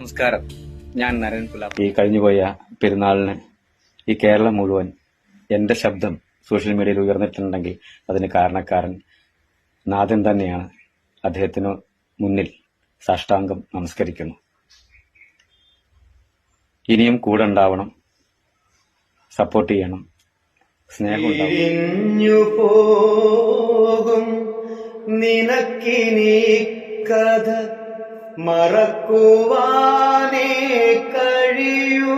നമസ്കാരം. ഞാൻ നരൻ പുലാപ്പ്. ഈ കഴിഞ്ഞുപോയ പെരുന്നാളിന് ഈ കേരളം മുഴുവൻ എന്റെ ശബ്ദം സോഷ്യൽ മീഡിയയിൽ ഉയർന്നിട്ടുണ്ടെങ്കിൽ അതിന് കാരണക്കാരൻ നാഥൻ തന്നെയാണ്. അദ്ദേഹത്തിന് മുന്നിൽ സാഷ്ടാംഗം നമസ്കരിക്കുന്നു. ഇനിയും കൂടെ ഉണ്ടാവണം. സപ്പോർട്ട് ചെയ്യണം. സ്നേഹം ഉണ്ടാവണം. മറക്കുവാനേ കഴിയൂ.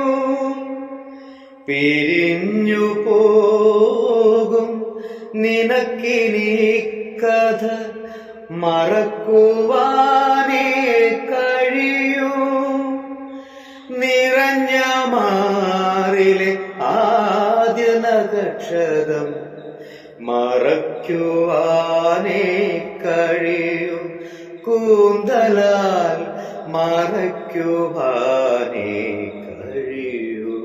പിരിഞ്ഞു പോകും നിനക്കിനി കഥ മറക്കുവാനേ കഴിയൂ. നിറഞ്ഞ മാറിലെ ആദ്യ നക്ഷതം മറയ്ക്കുവാനേ കഴിയൂ. കൂന്തലാൽ മറയ്ക്കുവാനേ കഴിയൂ.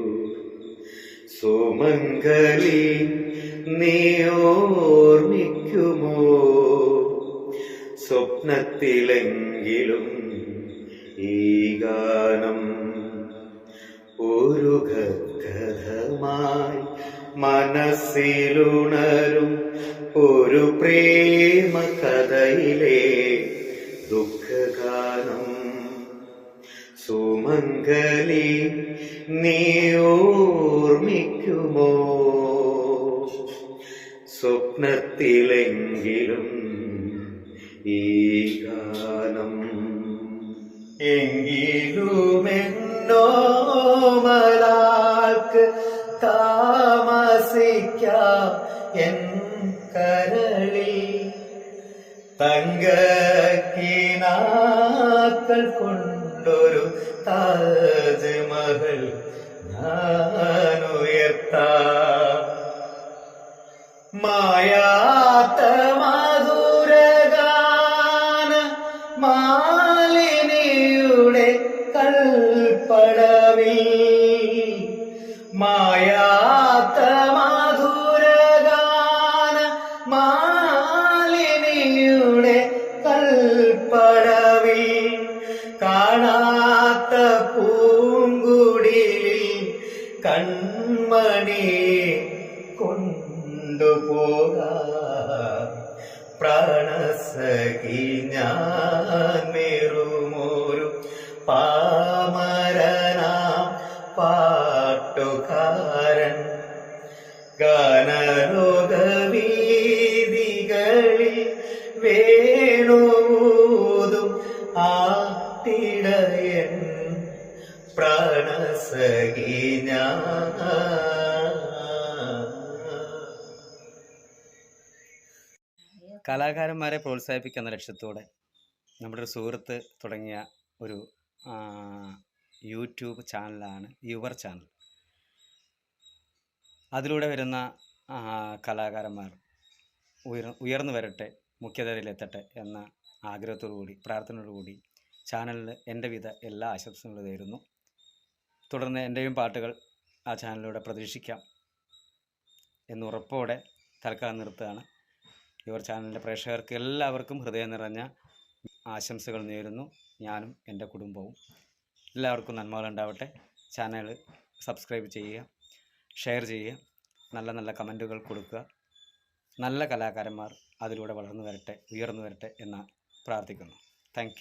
സുമംഗലി നീ സ്വപ്നത്തിലെങ്കിലും ഈ ഗാനം ഒരു കഥമായി മനസ്സിലുണരും ഒരു പ്രേമ കഥയിലെ ദുഃഖഗാനം. സുമംഗലി നീ ഓർമ്മിക്കുമോ? സ്വപ്നത്തിലെങ്കിലും ഈ ഗാനം. എങ്കിലുമെന്നോ മലാൾക്ക് താമസിക്കാം എൻ കരളിൽ. തങ്കക്കിനാക്കൾ കൊണ്ടൊരു താജ്മഹൽ ഞാനുയർത്താം. മായാത്ത മധുരഗാന കാണാത്ത പൂങ്കുടിയിൽ കൺമണി കൊണ്ടുപോക. പ്രാണസഖി ഞാൻ പാമരന പാട്ടുകാരൻ. ഗാനലോകവീതികളിൽ ആട്ടിടയൻ പ്രാണസഖി ഞാൻ കലാകാരന്മാരെ പ്രോത്സാഹിപ്പിക്കുന്ന ലക്ഷ്യത്തോടെ നമ്മുടെ ഒരു സുഹൃത്ത് തുടങ്ങിയ ഒരു യൂട്യൂബ് ചാനലാണ് യുവർ ചാനൽ. അതിലൂടെ വരുന്ന കലാകാരന്മാർ ഉയർ ഉയർന്നു വരട്ടെ മുഖ്യധാരയിലെത്തട്ടെ എന്ന ആഗ്രഹത്തോടു കൂടി ചാനലിൽ എന്റെ വിധ എല്ലാ ആശംസകളും നേരുന്നു. തുടർന്ന് എന്റെയും പാട്ടുകൾ ആ ചാനലിലൂടെ പ്രതീക്ഷിക്കാം എന്നുറപ്പോടെ തൽക്കാലം നിർത്തുകയാണ്. യുവർ ചാനലിന്റെ പ്രേക്ഷകർക്ക് എല്ലാവർക്കും ഹൃദയം നിറഞ്ഞ ആശംസകൾ നേരുന്നു. ഞാനും എന്റെ കുടുംബവും എല്ലാവർക്കും നന്മകളുണ്ടാവട്ടെ ചാനൽ സബ്സ്ക്രൈബ് ചെയ്യുക ഷെയർ ചെയ്യുക നല്ല നല്ല കമന്റുകൾ കൊടുക്കുക. നല്ല കലാകാരന്മാർ അതിലൂടെ വളർന്നു വരട്ടെ ഉയർന്നു വരട്ടെ എന്ന് പ്രാർത്ഥിക്കുന്നു. താങ്ക്